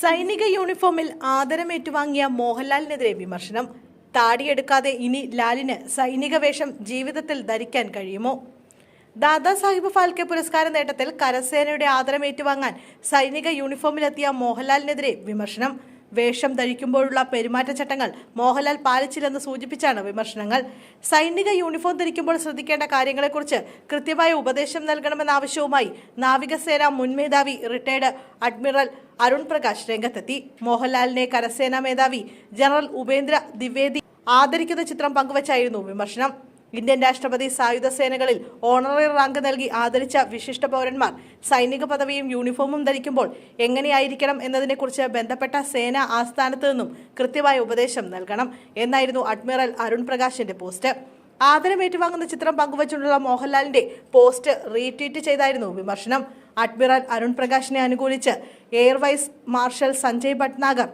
സൈനിക യൂണിഫോമിൽ ആദരമേറ്റുവാങ്ങിയ മോഹൻലാലിനെതിരെ വിമർശനം. താടിയെടുക്കാതെ ഇനി ലാലിന് സൈനിക വേഷം ജീവിതത്തിൽ ധരിക്കാൻ കഴിയുമോ? ദാദാസാഹിബ് ഫാൽക്കെ പുരസ്കാര നേട്ടത്തിൽ കരസേനയുടെ ആദരം ഏറ്റുവാങ്ങാൻ സൈനിക യൂണിഫോമിലെത്തിയ മോഹൻലാലിനെതിരെ വിമർശനം. വേഷം ധരിക്കുമ്പോഴുള്ള പെരുമാറ്റച്ചട്ടങ്ങൾ മോഹൻലാൽ പാലിച്ചില്ലെന്ന് സൂചിപ്പിച്ചാണ് വിമർശനങ്ങൾ. സൈനിക യൂണിഫോം ധരിക്കുമ്പോൾ ശ്രദ്ധിക്കേണ്ട കാര്യങ്ങളെക്കുറിച്ച് കൃത്യമായ ഉപദേശം നൽകണമെന്ന ആവശ്യവുമായി നാവികസേന മുൻ മേധാവി റിട്ടയർഡ് അഡ്മിറൽ അരുൺ പ്രകാശ് രംഗത്തെത്തി. മോഹൻലാലിനെ കരസേനാ മേധാവി ജനറൽ ഉപേന്ദ്ര ദ്വിവേദി ആദരിക്കുന്ന ചിത്രം പങ്കുവച്ചായിരുന്നു വിമർശനം. ഇന്ത്യൻ രാഷ്ട്രപതി സായുധ സേനകളിൽ ഓണററി റാങ്ക് നൽകി ആദരിച്ച വിശിഷ്ട പൗരന്മാർ സൈനിക പദവിയും യൂണിഫോമും ധരിക്കുമ്പോൾ എങ്ങനെയായിരിക്കണം എന്നതിനെക്കുറിച്ച് ബന്ധപ്പെട്ട സേനാ ആസ്ഥാനത്ത് നിന്നും കൃത്യമായ ഉപദേശം നൽകണം എന്നായിരുന്നു അഡ്മിറൽ അരുൺ പ്രകാശിന്റെ പോസ്റ്റ്. ആദരം ഏറ്റുവാങ്ങുന്ന ചിത്രം പങ്കുവച്ചുള്ള മോഹൻലാലിന്റെ പോസ്റ്റ് റീട്വീറ്റ് ചെയ്തായിരുന്നു വിമർശനം. അഡ്മിറൽ അരുൺ പ്രകാശിനെ അനുകൂലിച്ച് air vice marshal Sanjay Bhatnagar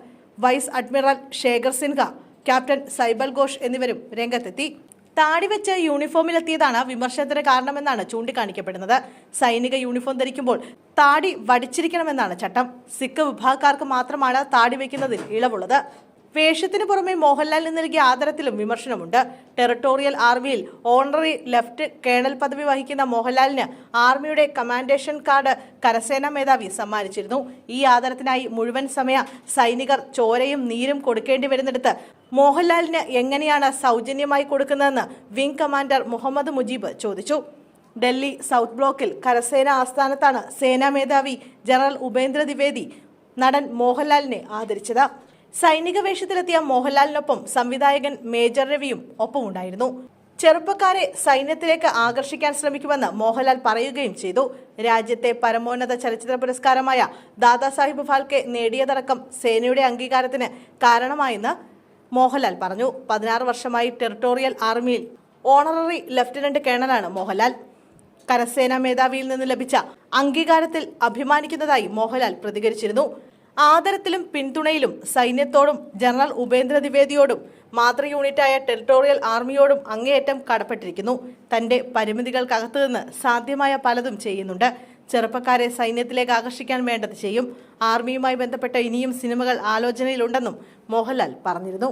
vice admiral Shekhar Sinha captain Saibal Ghosh എന്നിവരും രംഗത്തെത്തി. താടി വെച്ച് യൂണിഫോമിലെത്തിയതാണ് വിമർശനത്തിന് കാരണമെന്നാണ് ചൂണ്ടിക്കാണിക്കപ്പെടുന്നത്. സൈനിക യൂണിഫോം ധരിക്കുമ്പോൾ താടി വടിച്ചിരിക്കണമെന്നാണ് ചട്ടം. സിഖ് വിഭാഗക്കാർക്ക് മാത്രമാണ് താടി വയ്ക്കുന്നതിൽ ഇളവുള്ളത്. വേഷത്തിന് പുറമെ മോഹൻലാലിന് നൽകിയ ആദരത്തിലും വിമർശനമുണ്ട്. ടെറിട്ടോറിയൽ ആർമിയിൽ ഓണററി ലെഫ്റ്റ് കേണൽ പദവി വഹിക്കുന്ന മോഹൻലാലിന് ആർമിയുടെ കമാൻഡേഷൻ കാർഡ് കരസേനാ മേധാവി സമ്മാനിച്ചിരുന്നു. ഈ ആദരത്തിനായി മുഴുവൻ സമയ സൈനികർ ചോരയും നീരും കൊടുക്കേണ്ടി വരുന്നിടത്ത് മോഹൻലാലിന് എങ്ങനെയാണ് സൗജന്യമായി കൊടുക്കുന്നതെന്ന് വിംഗ് കമാൻഡർ മുഹമ്മദ് മുജീബ് ചോദിച്ചു. ഡൽഹി സൗത്ത് ബ്ലോക്കിൽ കരസേന ആസ്ഥാനത്താണ് സേനാ മേധാവി ജനറൽ ഉപേന്ദ്ര ദ്വിവേദി നടൻ മോഹൻലാലിനെ ആദരിച്ചത്. സൈനിക വേഷത്തിലെത്തിയ മോഹൻലാലിനൊപ്പം സംവിധായകൻ മേജർ രവിയും ഒപ്പമുണ്ടായിരുന്നു. ചെറുപ്പക്കാരെ സൈന്യത്തിലേക്ക് ആകർഷിക്കാൻ ശ്രമിക്കുമെന്ന് മോഹൻലാൽ പറയുകയും ചെയ്തു. രാജ്യത്തെ പരമോന്നത ചലച്ചിത്ര പുരസ്കാരമായ ദാദാസാഹിബ് ഫാൽക്കെ നേടിയതടക്കം സേനയുടെ അംഗീകാരത്തിന് കാരണമായെന്ന് മോഹൻലാൽ പറഞ്ഞു. പതിനാറ് വർഷമായി ടെറിട്ടോറിയൽ ആർമിയിൽ ഓണററി ലഫ്റ്റനന്റ് കേണലാണ് മോഹൻലാൽ. കരസേനാ മേധാവിയിൽ നിന്ന് ലഭിച്ച അംഗീകാരത്തിൽ അഭിമാനിക്കുന്നതായി മോഹൻലാൽ പ്രതികരിച്ചിരുന്നു. ആദരത്തിലും പിന്തുണയിലും സൈന്യത്തോടും ജനറൽ ഉപേന്ദ്ര ദ്വിവേദിയോടും മാതൃ യൂണിറ്റായ ടെറിട്ടോറിയൽ ആർമിയോടും അങ്ങേയറ്റം കടപ്പെട്ടിരിക്കുന്നു. തന്റെ പരിമിതികൾക്കകത്തു നിന്ന് സാധ്യമായ പലതും ചെയ്യുന്നുണ്ട്. ചെറുപ്പക്കാരെ സൈന്യത്തിലേക്ക് ആകർഷിക്കാൻ വേണ്ടത് ചെയ്യും. ആർമിയുമായി ബന്ധപ്പെട്ട ഇനിയും സിനിമകൾ ആലോചനയിലുണ്ടെന്നും മോഹൻലാൽ പറഞ്ഞിരുന്നു.